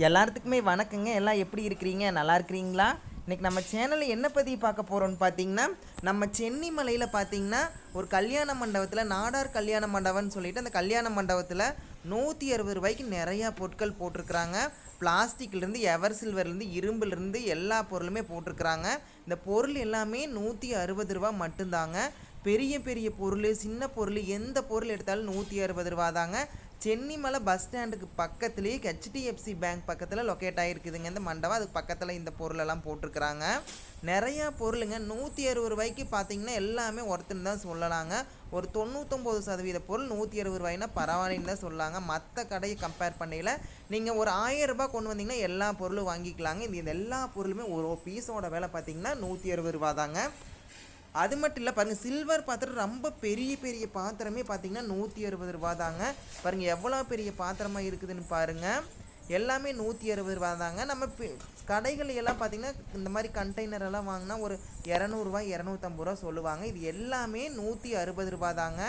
எல்லாத்துக்குமே வணக்கங்க. எல்லாம் எப்படி இருக்கிறீங்க? நல்லா இருக்கிறீங்களா? இன்னைக்கு நம்ம சேனலில் என்ன பற்றி பார்க்க போகிறோம்னு பார்த்தீங்கன்னா நம்ம சென்னி மலையில் பார்த்தீங்கன்னா ஒரு கல்யாண மண்டபத்தில் நாடார் கல்யாண மண்டபம்னு சொல்லிட்டு அந்த கல்யாண மண்டபத்தில் நூற்றி அறுபது ரூபாய்க்கு நிறையா பொருட்கள் போட்டிருக்கிறாங்க. பிளாஸ்டிக்லேருந்து எவர் சில்வர்லேருந்து இரும்புலேருந்து எல்லா பொருளுமே போட்டிருக்கிறாங்க. இந்த பொருள் எல்லாமே நூற்றி அறுபது ரூபா மட்டும்தாங்க. பெரிய பெரிய பொருள் சின்ன பொருள் எந்த பொருள் எடுத்தாலும் நூற்றி அறுபது ரூபா தாங்க சென்னிமலை பஸ் ஸ்டாண்டுக்கு பக்கத்துலேயே ஹெச்டிஎஃப்சி பேங்க் பக்கத்தில் லொக்கேட் ஆகிருக்குதுங்க இந்த மண்டபம் அதுக்கு பக்கத்தில் இந்த பொருளெல்லாம் போட்டிருக்கிறாங்க. நிறையா பொருளுங்க. நூற்றி அறுபது ரூபாய்க்கு பார்த்தீங்கன்னா எல்லாமே ஒருத்தன்னு தான் சொல்லலாங்க. ஒரு தொண்ணூத்தொம்பது சதவீத பொருள் நூற்றி அறுபது ரூபாய்னா பரவாயில்லன்னு தான் சொல்லலாங்க மற்ற கடையை கம்பேர் பண்ணையில் நீங்கள் ஒரு ஆயிரம் ரூபாய் கொண்டு வந்தீங்கன்னா எல்லா பொருளும் வாங்கிக்கலாங்க. இந்த இந்த எல்லா பொருளுமே ஒரு பீஸோட விலை பார்த்தீங்கன்னா நூற்றி அறுபது ரூபா தாங்க. அது மட்டும் இல்லை பாருங்கள் சில்வர் பாத்திரம் ரொம்ப பெரிய பெரிய பாத்திரமே பார்த்தீங்கன்னா நூற்றி அறுபது ரூபா தாங்க. பாருங்கள் எவ்வளோ பெரிய பாத்திரமாக இருக்குதுன்னு பாருங்கள் எல்லாமே நூற்றி அறுபது ரூபா தாங்க. நம்ம கடைகள் எல்லாம் பார்த்திங்கன்னா இந்த மாதிரி கண்டெய்னர் எல்லாம் வாங்கினா ஒரு இரநூறுவா இரநூத்தம்பது ரூபா சொல்லுவாங்க. இது எல்லாமே நூற்றி அறுபது ரூபா தாங்க.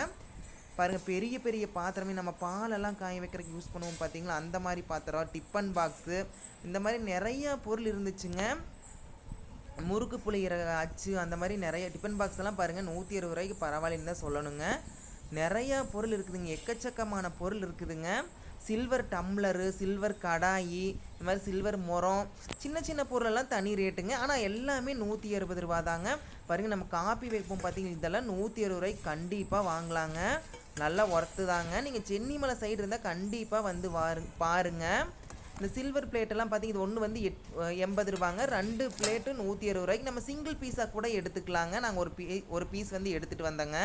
பாருங்கள் பெரிய பெரிய பாத்திரமே நம்ம பாலெல்லாம் காய வைக்கிறதுக்கு யூஸ் பண்ணுவோம் பார்த்தீங்களா அந்த மாதிரி பாத்திரம் டிஃபன் பாக்ஸு இந்த மாதிரி நிறையா பொருள் இருந்துச்சுங்க. முறுக்கு புளியிற அச்சு அந்த மாதிரி நிறைய டிஃபன் பாக்ஸ் எல்லாம் பாருங்கள் நூற்றி இருபது ரூபாய்க்கு பரவாயில்லன்னு தான் சொல்லணுங்க. நிறையா பொருள் இருக்குதுங்க. எக்கச்சக்கமான பொருள் இருக்குதுங்க. சில்வர் டம்ளரு சில்வர் கடாயி இந்த மாதிரி சில்வர் முறம் சின்ன சின்ன பொருளெல்லாம் தனி ரேட்டுங்க ஆனால் எல்லாமே நூற்றி அறுபது ரூபா தாங்க பாருங்கள் நம்ம காப்பி வைப்போம் பார்த்தீங்கன்னா இதெல்லாம் நூற்றி அறுபது ரூபாய்க்கு கண்டிப்பாக வாங்கலாங்க. நல்லா ஒர்த்து தாங்க. நீங்கள் சென்னிமலை சைடு இருந்தால் கண்டிப்பாக வந்து வாரு பாருங்கள் இந்த சில்வர் பிளேட்டெல்லாம் பார்த்தீங்கன்னா இது ஒன்று வந்து எட் எண்பது ரூபாங்க. ரெண்டு பிளேட்டு நூற்றி அறுபது ரூபாய்க்கு. நம்ம சிங்கிள் பீஸாக கூட எடுத்துக்கலாங்க. நாங்கள் ஒரு பீ ஒரு பீஸ் வந்து எடுத்துகிட்டு வந்தோங்க.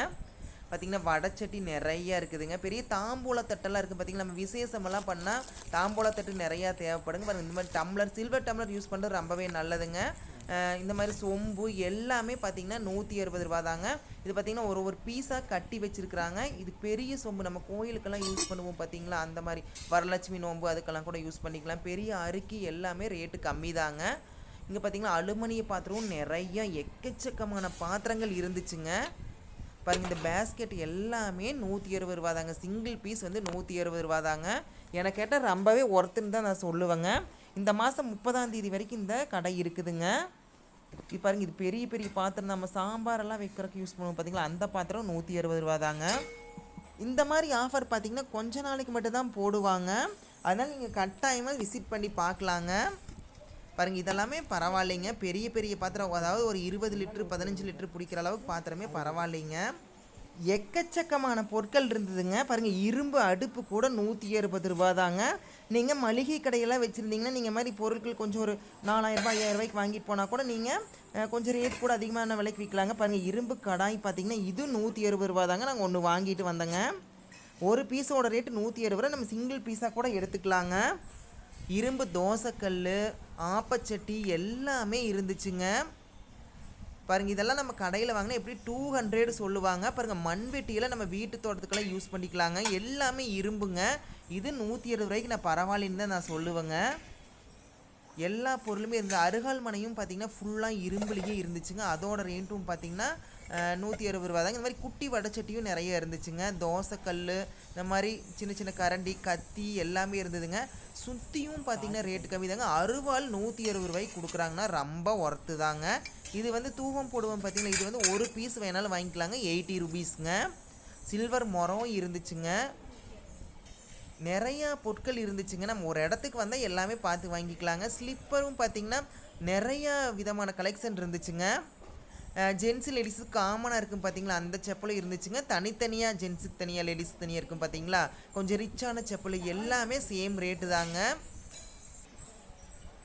பார்த்திங்கன்னா வடச்சட்டி நிறையா இருக்குதுங்க. பெரிய தாம்பூல தட்டெல்லாம் இருக்குது பார்த்தீங்கன்னா நம்ம விசேஷமெல்லாம் பண்ணால் தாம்பூல தட்டு நிறையா தேவைப்படுங்க. பாருங்கள் இந்த மாதிரி டம்ளர் சில்வர் டம்ளர் யூஸ் பண்ணுறது ரொம்பவே நல்லதுங்க. இந்த மாதிரி சொம்பு எல்லாமே பார்த்தீங்கன்னா நூற்றி அறுபது ரூபா தாங்க இது பார்த்தீங்கன்னா ஒரு ஒரு பீஸாக கட்டி வச்சுருக்குறாங்க. இது பெரிய சொம்பு. நம்ம கோயிலுக்கெல்லாம் யூஸ் பண்ணுவோம் பார்த்திங்களா அந்த மாதிரி வரலட்சுமி நோம்பு அதுக்கெல்லாம் கூட யூஸ் பண்ணிக்கலாம். பெரிய அரிக்கி எல்லாமே ரேட்டு கம்மி தாங்க இங்கே பார்த்தீங்கன்னா அலுமினிய பாத்திரமும் நிறைய எக்கச்சக்கமான பாத்திரங்கள் இருந்துச்சுங்க. பாருங்கள் இந்த பேஸ்கெட் எல்லாமே நூற்றி அறுபது ரூபா தாங்க சிங்கிள் பீஸ் வந்து நூற்றி அறுபது ரூபா தாங்க எனக்கு கேட்டால் ரொம்பவே ஒர்த்துன்னு தான் நான் சொல்லுவேங்க. இந்த மாதம் முப்பதாம் தேதி வரைக்கும் இந்த கடை இருக்குதுங்க. இப்போ பாருங்க இது பெரிய பெரிய பாத்திரம் நம்ம சாம்பாரெல்லாம் வைக்கிறதுக்கு யூஸ் பண்ணுவோம். பார்த்தீங்களா அந்த பாத்திரம் நூற்றி அறுபது ரூபா தாங்க. இந்த மாதிரி ஆஃபர் பார்த்தீங்கன்னா கொஞ்ச நாளைக்கு மட்டும் தான் போடுவாங்க. அதனால் நீங்கள் கட்டாயமாக விசிட் பண்ணி பார்க்கலாங்க. பாருங்க இதெல்லாமே பரவாயில்லைங்க. பெரிய பெரிய பாத்திரம் அதாவது ஒரு இருபது லிட்டரு பதினஞ்சு லிட்டரு பிடிக்கிற அளவுக்கு பாத்திரமே பரவாயில்லைங்க. எக்கச்சக்கமான பொருட்கள் இருந்ததுங்க. பாருங்கள் இரும்பு அடுப்பு கூட நூற்றி அறுபது ரூபா தாங்க நீங்கள் மளிகை கடையெல்லாம் வச்சுருந்தீங்கன்னா நீங்கள் மாதிரி பொருட்கள் கொஞ்சம் ஒரு நாலாயிரரூபா ரூபாய் ஐயாயிரம் ரூபாய்க்கு வாங்கிட்டு போனால் கூட நீங்கள் கொஞ்சம் ரேட் கூட அதிகமான விலைக்கு விற்கலாங்க பாருங்கள் இரும்பு கடாய் பார்த்தீங்கன்னா இது நூற்றி அறுபது ரூபா தாங்க நாங்கள் ஒன்று வாங்கிட்டு வந்தோங்க. ஒரு பீஸோட ரேட்டு நூற்றி அறுபது ரூபா நம்ம சிங்கிள் பீஸாக கூட எடுத்துக்கலாங்க. இரும்பு தோசைக்கல் ஆப்பச்சட்டி எல்லாமே இருந்துச்சுங்க. பாருங்க இதெல்லாம் நம்ம கடையில் வாங்கினா எப்படி டூ ஹண்ட்ரட் சொல்லுவாங்க. பாருங்கள் மண்வெட்டியில் நம்ம வீட்டு தோட்டத்துக்கெல்லாம் யூஸ் பண்ணிக்கலாங்க. எல்லாமே இரும்புங்க. இது நூற்றி இருபது ரூபாய்க்கு நான் பரவாயில்லன்னு தான் நான் சொல்லுவேங்க. எல்லா பொருளுமே இருந்த அருகாள்மனையும் பார்த்தீங்கன்னா ஃபுல்லாக இரும்புலேயே இருந்துச்சுங்க. அதோட ரேட்டும் பார்த்தீங்கன்னா நூற்றி அறுபது ரூபா தாங்க இந்த மாதிரி குட்டி வடைச்சட்டியும் நிறைய இருந்துச்சுங்க. தோசைக்கல் இந்த மாதிரி சின்ன சின்ன கரண்டி கத்தி எல்லாமே இருந்ததுங்க. சுற்றியும் பார்த்தீங்கன்னா ரேட்டு கம்மி தாங்க அருவாள் நூற்றி அறுபது ரூபாய்க்கு கொடுக்குறாங்கன்னா ரொம்ப ஒர்த்து தாங்க. இது வந்து தூவம் போடுவோம் பார்த்தீங்கன்னா இது வந்து ஒரு பீஸ் வேணாலும் வாங்கிக்கலாங்க. எயிட்டி ருபீஸுங்க சில்வர் மரம் இருந்துச்சுங்க. நிறையா பொருட்கள் இருந்துச்சுங்க. நம்ம ஒரு இடத்துக்கு வந்தால் எல்லாமே பார்த்து வாங்கிக்கலாங்க. ஸ்லிப்பரும் பார்த்திங்கன்னா நிறையா விதமான கலெக்ஷன் இருந்துச்சுங்க. ஜென்ஸு லேடிஸு காமனாக இருக்கும் பார்த்தீங்களா? அந்த செப்பலும் இருந்துச்சுங்க. தனித்தனியாக ஜென்ஸுக்கு தனியாக லேடிஸ் தனியாக இருக்கும் பார்த்தீங்களா? கொஞ்சம் ரிச்சான செப்பல் எல்லாமே சேம் ரேட்டு தாங்க.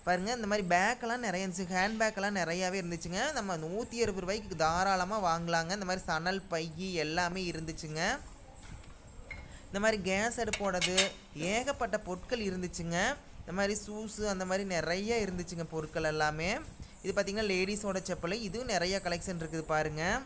பாருங்க இந்த மாதிரி பேக்கெல்லாம் நிறைய இருந்துச்சு. ஹேண்ட் பேக்கெல்லாம் நிறையாவே இருந்துச்சுங்க. நம்ம நூற்றி அறுபது ரூபாய்க்கு தாராளமாக வாங்கலாங்க. இந்த மாதிரி சணல் பை எல்லாமே இருந்துச்சுங்க. இந்த மாதிரி கேஸ் அடுப்போடது ஏகப்பட்ட பொருட்கள் இருந்துச்சுங்க. இந்த மாதிரி ஷூஸு அந்த மாதிரி நிறைய இருந்துச்சுங்க பொருட்கள் எல்லாமே. இது பார்த்தீங்கன்னா லேடிஸோட செப்பல். இதுவும் நிறைய கலெக்ஷன் இருக்குது பாருங்கள்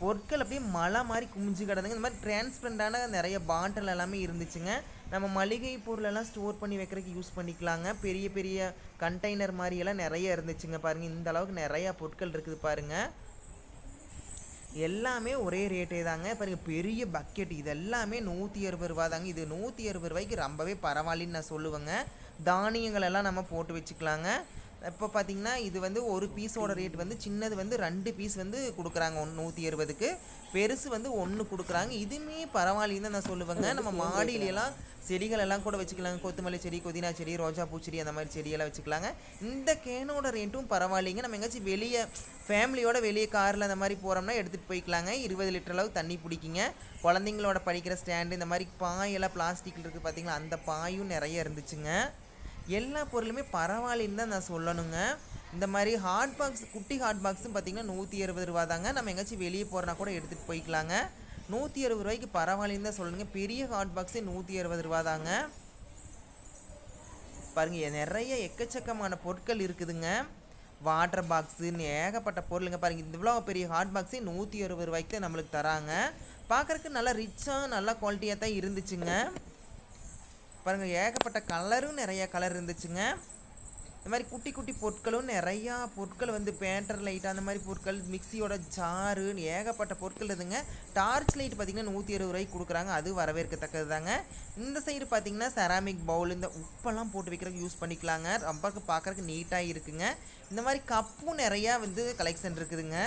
பொருட்கள் அப்படியே மழை மாதிரி குமிஞ்சு கிடந்துங்க இந்த மாதிரி டிரான்ஸ்பரண்டான நிறைய பாட்டில் எல்லாமே இருந்துச்சுங்க. நம்ம மளிகை பொருளெல்லாம் ஸ்டோர் பண்ணி வைக்கிறதுக்கு யூஸ் பண்ணிக்கலாங்க. பெரிய பெரிய கண்டெய்னர் மாதிரியெல்லாம் நிறைய இருந்துச்சுங்க பாருங்கள் இந்த அளவுக்கு நிறையா பொருட்கள் இருக்குது பாருங்கள் எல்லாமே ஒரே ரேட்டே தாங்க. பாருங்க பெரிய பக்கெட் இது எல்லாமே நூற்றி அறுபது ரூபா தாங்க. இது நூற்றி அறுபது ரூபாய்க்கு ரொம்பவே பரவாயில்லன்னு நான் சொல்லுவேங்க. தானியங்கள் எல்லாம் நம்ம போட்டு வச்சுக்கலாங்க. இப்போ பார்த்தீங்கன்னா இது வந்து ஒரு பீஸோட ரேட் வந்து சின்னது வந்து ரெண்டு பீஸ் வந்து கொடுக்குறாங்க ஒன்று நூற்றி அறுபதுக்கு பெருசு வந்து ஒன்று கொடுக்குறாங்க. இதுவுமே பரவாயில்லன்னு தான் நான் சொல்லுவேங்க. நம்ம மாடியிலலாம் செடிகள் எல்லாம் கூட வச்சுக்கலாங்க. கொத்தமல்லி செடி புதினா செடி ரோஜா பூச்செடி அந்த மாதிரி செடியெல்லாம் வச்சுக்கலாங்க. இந்த கேனோட ரேட்டும் பரவாயில்லைங்க. நம்ம எங்கேயாச்சும் வெளியே ஃபேமிலியோட வெளியே காரில் அந்த மாதிரி போகிறோம்னா எடுத்துகிட்டு போய்க்கலாங்க. இருபது லிட்டர் அளவு தண்ணி பிடிக்குங்க. குழந்தைங்களோட படிக்கிற ஸ்டாண்டு இந்த மாதிரி பாயெல்லாம் பிளாஸ்டிக்கில் இருக்குது பார்த்தீங்களா? அந்த பாயும் நிறைய இருந்துச்சுங்க. எல்லா பொருளுமே பரவாயில்லன்னு தான் நான் சொல்லணுங்க. இந்த மாதிரி ஹாட் பாக்ஸ் குட்டி ஹாட் பாக்ஸும் பார்த்திங்கன்னா நூற்றி அறுபது ரூபா தாங்க. நம்ம எங்கேயாச்சும் வெளியே போகிறனா கூட எடுத்துகிட்டு போய்க்கலாங்க. நூற்றி அறுபது ரூபாய்க்கு பரவாயில்லன்னு தான் சொல்லணுங்க பெரிய ஹாட் பாக்ஸே நூற்றி அறுபது ரூபா தாங்க. பாருங்கள் நிறைய எக்கச்சக்கமான பொருட்கள் இருக்குதுங்க. வாட்டர் பாக்ஸுன்னு ஏகப்பட்ட பொருளுங்க. பாருங்கள் இவ்வளோ பெரிய ஹாட் பாக்ஸே நூற்றி அறுபது ரூபாய்க்கு தான் நம்மளுக்கு தராங்க. பார்க்குறக்கு நல்லா ரிச்சாக நல்லா குவாலிட்டியாக தான் இருந்துச்சுங்க. பாருங்கள் ஏகப்பட்ட கலரும் நிறையா கலர் இருந்துச்சுங்க. இந்த மாதிரி குட்டி குட்டி பொருட்களும் நிறையா பொருட்கள் வந்து பேண்டர் லைட் அந்த மாதிரி பொருட்கள் மிக்சியோட ஜாரு ஏகப்பட்ட பொருட்கள் இதுங்க டார்ச் லைட் பார்த்தீங்கன்னா நூற்றி இருபது ரூபாய்க்கு கொடுக்குறாங்க. அது வரவேற்கத்தக்கது தாங்க இந்த சைடு பார்த்திங்கன்னா செராமிக் பவுல் இந்த உப்பெல்லாம் போட்டு வைக்கிறதுக்கு யூஸ் பண்ணிக்கலாங்க. ரொம்ப பார்க்குறக்கு நீட்டாக இருக்குங்க. இந்த மாதிரி கப்பும் நிறையா வந்து கலெக்ஷன் இருக்குதுங்க.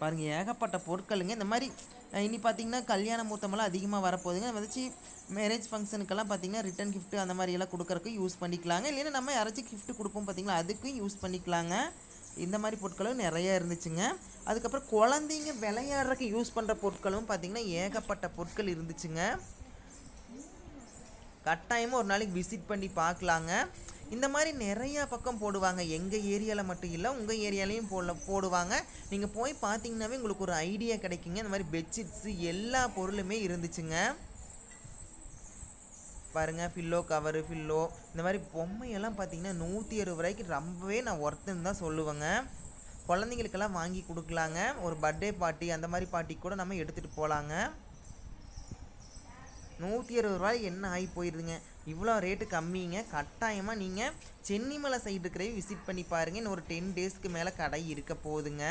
பாருங்கள் ஏகப்பட்ட பொருட்களுங்க. இந்த மாதிரி இனி பார்த்தீங்கன்னா கல்யாண மூத்தமெல்லாம் அதிகமாக வரப்போகுதுங்க. வச்சு மேரேஜ் ஃபங்க்ஷனுக்கெல்லாம் பார்த்தீங்கன்னா ரிட்டன் கிஃப்ட்டு அந்த மாதிரி எல்லாம் கொடுக்கறக்கு யூஸ் பண்ணிக்கலாங்க. இல்லைன்னா நம்ம யாராச்சும் கிஃப்ட் கொடுப்போம் பார்த்தீங்களா அதுக்கும் யூஸ் பண்ணிக்கலாங்க. இந்த மாதிரி பொருட்களும் நிறைய இருந்துச்சுங்க. அதுக்கப்புறம் குழந்தைங்க விளையாடுறதுக்கு யூஸ் பண்ணுற பொருட்களும் பார்த்தீங்கன்னா ஏகப்பட்ட பொருட்கள் இருந்துச்சுங்க. கட்டாயமாக ஒரு நாளைக்கு விசிட் பண்ணி பார்க்கலாங்க. இந்த மாதிரி நிறையா பக்கம் போடுவாங்க. எங்கள் ஏரியாவில் மட்டும் இல்லை உங்கள் ஏரியாலையும் போல போடுவாங்க. நீங்கள் போய் பார்த்தீங்கன்னாவே உங்களுக்கு ஒரு ஐடியா கிடைக்குங்க. இந்த மாதிரி பெட்ஷீட்ஸு எல்லா பொருளுமே இருந்துச்சுங்க. பாருங்கள் ஃபில்லோ கவரு ஃபில்லோ இந்த மாதிரி பொம்மையெல்லாம் பார்த்தீங்கன்னா நூற்றி அறுபது ரூபாய்க்கு ரொம்பவே நான் ஒர்த்துன்னு தான் சொல்லுவேங்க. குழந்தைங்களுக்கெல்லாம் வாங்கி கொடுக்கலாங்க. ஒரு பர்த்டே பார்ட்டி அந்த மாதிரி பார்ட்டி கூட நம்ம எடுத்துகிட்டு போகலாங்க நூற்றி இருபது ரூபாய் என்ன ஆகி போயிடுதுங்க இவ்வளோ ரேட்டு கம்மிங்க. கட்டாயமாக நீங்கள் சென்னிமலை சைடு இருக்கிறவே விசிட் பண்ணி பாருங்க. இன்னும் ஒரு டென் டேஸ்க்கு மேலே கடை இருக்க போகுதுங்க.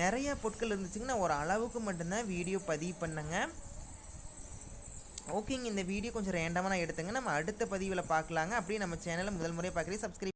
நிறைய பொருட்கள் இருந்துச்சுங்க நான் ஒரு அளவுக்கு மட்டும்தான் வீடியோ பதிவு பண்ணுங்க. ஓகேங்க இந்த வீடியோ கொஞ்சம் ரேண்டமாக நான் நம்ம அடுத்த பதிவில் பார்க்கலாங்க. அப்படியே நம்ம சேனலை முதல் முறையாக பார்க்குறேன் சப்ஸ்கிரைப்